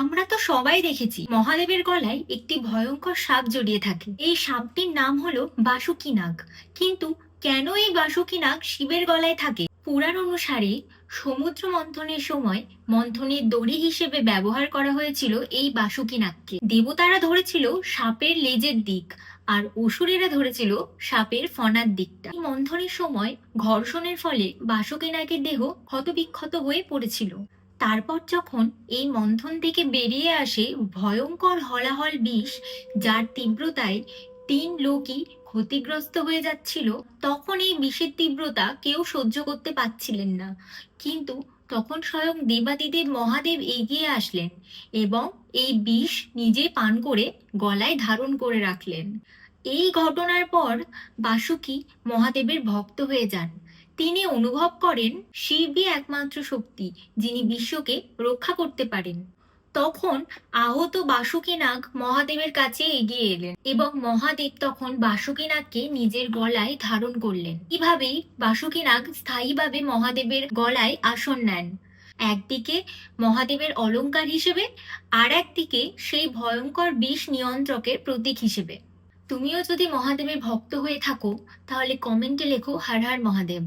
আমরা তো সবাই দেখেছি, মহাদেবের গলায় একটি ভয়ঙ্কর সাপ জড়িয়ে থাকে। এই সাপটির নাম হলো বাসুকি নাগ কিন্তু কেন এই বাসুকি নাগ শিবের গলায় থাকে? পুরাণ অনুসারে সমুদ্র মন্থনের সময় মন্থনের দড়ি হিসেবে ব্যবহার করা হয়েছিল এই বাসুকি নাগকে দেবতারা ধরেছিল সাপের লেজের দিক, আর অসুরেরা ধরেছিল সাপের ফনার দিকটা। মন্থনের সময় ঘর্ষণের ফলে বাসুকি নাগের দেহ ক্ষতবিক্ষত হয়ে পড়েছিল। তারপর যখন এই মন্থন থেকে বেরিয়ে আসে ভয়ঙ্কর হলাহল বিষ, যার তীব্রতায় তিন লোকই ক্ষতিগ্রস্ত হয়ে যাচ্ছিল, তখন এই বিষের তীব্রতা কেউ সহ্য করতে পারছিলেন না। কিন্তু তখন স্বয়ং দেবাদিদেব মহাদেব এগিয়ে আসলেন এবং এই বিষ নিজে পান করে গলায় ধারণ করে রাখলেন। এই ঘটনার পর বাসুকি মহাদেবের ভক্ত হয়ে যান। তিনি অনুভব করেন শিবই একমাত্র শক্তি, যিনি বিশ্বকে রক্ষা করতে পারেন। তখন আহত বাসুকীনাগ মহাদেবের কাছে এগিয়ে এলেন এবং মহাদেব তখন বাসুকীনাগকে নিজের গলায় ধারণ করলেন। এভাবেই বাসুকীনাগ স্থায়ীভাবে মহাদেবের গলায় আসন নেন। একদিকে মহাদেবের অলংকার হিসেবে আর একদিকে সেই ভয়ঙ্কর বিষ নিয়ন্ত্রকের প্রতীক হিসেবে। তুমিও যদি মহাদেবের ভক্ত হয়ে থাকো, তাহলে কমেন্টে লেখো, হার হার মহাদেব।